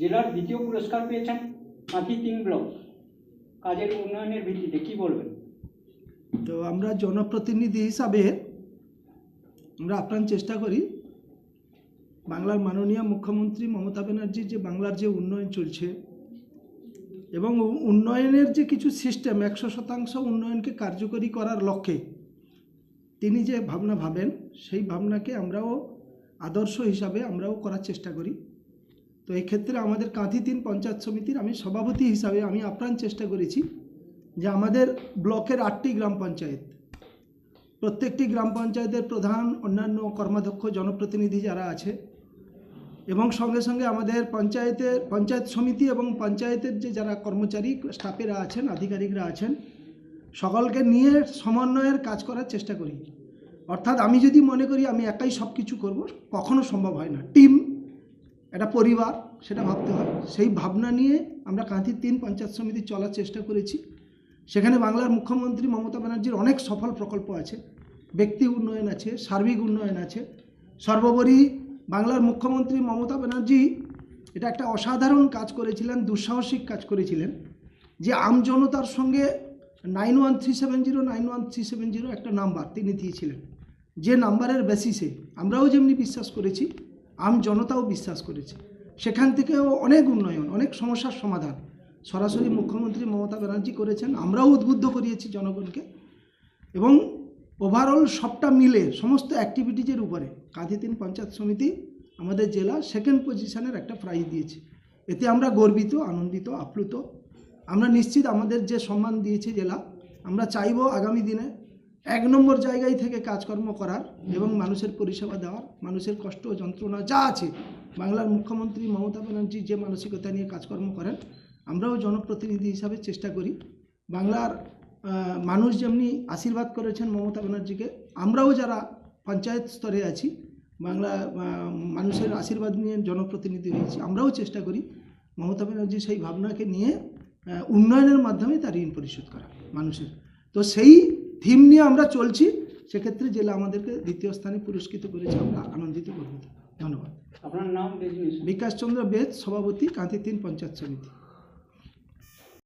জেলার দ্বিতীয় পুরস্কার পেয়েছেন কাঁথি তিন ব্লক। কাজের উন্নয়নের ভিত্তিতে কি বলবেন? তো আমরা জনপ্রতিনিধি হিসাবে আমরা আপ্রাণ চেষ্টা করি। বাংলার মাননীয় মুখ্যমন্ত্রী মমতা ব্যানার্জির যে বাংলার যে উন্নয়ন চলছে এবং উন্নয়নের যে কিছু সিস্টেম একশো শতাংশ উন্নয়নকে কার্যকরী করার লক্ষ্যে তিনি যে ভাবনা ভাবেন, সেই ভাবনাকে আমরাও আদর্শ হিসাবে আমরাও করার চেষ্টা করি। তো এই ক্ষেত্রে আমাদের কাঁথি তিন পঞ্চায়েত সমিতির আমি সভাপতি হিসাবে আমি আপ্রাণ চেষ্টা করেছি যে আমাদের ব্লকের আটটি গ্রাম পঞ্চায়েত, প্রত্যেকটি গ্রাম পঞ্চায়েতের প্রধান, অন্যান্য কর্মাধ্যক্ষ, জনপ্রতিনিধি যারা আছে এবং সঙ্গে সঙ্গে আমাদের পঞ্চায়েতের, পঞ্চায়েত সমিতি এবং পঞ্চায়েতের যে যারা কর্মচারী, স্টাফেরা আছেন, আধিকারিকরা আছেন, সকলকে নিয়ে সমন্বয়ের কাজ করার চেষ্টা করি। অর্থাৎ আমি যদি মনে করি আমি একাই সব কিছু করব, কখনো সম্ভব হয় না। টিম একটা পরিবার, সেটা ভাবতে হয়। সেই ভাবনা নিয়ে আমরা কাঁথির তিন পঞ্চায়েত সমিতি চলার চেষ্টা করেছি। সেখানে বাংলার মুখ্যমন্ত্রী মমতা ব্যানার্জির অনেক সফল প্রকল্প আছে। ব্যক্তি উন্নয়ন আছে, সার্বিক উন্নয়ন আছে। সর্বোপরি বাংলার মুখ্যমন্ত্রী মমতা ব্যানার্জি এটা একটা অসাধারণ কাজ করেছিলেন, দুঃসাহসিক কাজ করেছিলেন যে আমজনতার সঙ্গে nine one three seven zero, nine one three seven zero একটা নাম্বার তিনি দিয়েছিলেন। যে নাম্বারের বেসিসে আমরাও যেমনি বিশ্বাস করেছি আম জনতাও বিশ্বাস করেছে। সেখান থেকেও অনেক উন্নয়ন, অনেক সমস্যার সমাধান। সরাসরি মুখ্যমন্ত্রী মমতা ব্যানার্জি করেছেন, আমরাও উদ্বুদ্ধ করিয়েছি জনগণকে। এবং ওভারঅল সবটা মিলে সমস্ত অ্যাক্টিভিটিজের উপরে কাঁথি তিন পঞ্চায়েত সমিতি, আমাদের জেলা সেকেন্ড পজিশনের একটা প্রাইজ দিয়েছে। এতে আমরা গর্বিত, আনন্দিত, আপ্লুত। আমরা নিশ্চিত আমাদের যে সম্মান দিয়েছে জেলা, আমরা চাইব আগামী দিনে এক নম্বর জায়গায় থেকে কাজকর্ম করার এবং মানুষের পরিষেবা দেওয়ার, মানুষের কষ্ট যন্ত্রণা যা আছে। বাংলার মুখ্যমন্ত্রী মমতা ব্যানার্জি যে মানসিকতা নিয়ে কাজকর্ম করেন, আমরাও জনপ্রতিনিধি হিসাবে চেষ্টা করি। বাংলার মানুষ যেমনি আশীর্বাদ করেছেন মমতা ব্যানার্জিকে, আমরাও যারা পঞ্চায়েত স্তরে আছি, বাংলা মানুষের আশীর্বাদ নিয়ে জনপ্রতিনিধি হয়েছি, আমরাও চেষ্টা করি মমতা ব্যানার্জি সেই ভাবনাকে নিয়ে উন্নয়নের মাধ্যমে তার ঋণ পরিশোধ করা মানুষের। তো সেই থিম নিয়ে আমরা চলছি সেক্ষেত্রে জেলা আমাদেরকে দ্বিতীয় স্থানে পুরস্কৃত করেছে আমরা আনন্দিত করব। ধন্যবাদ। আপনার নাম বিকাশ চন্দ্র বেদ সভাপতি কাঁথি তিন পঞ্চায়েত সমিতি।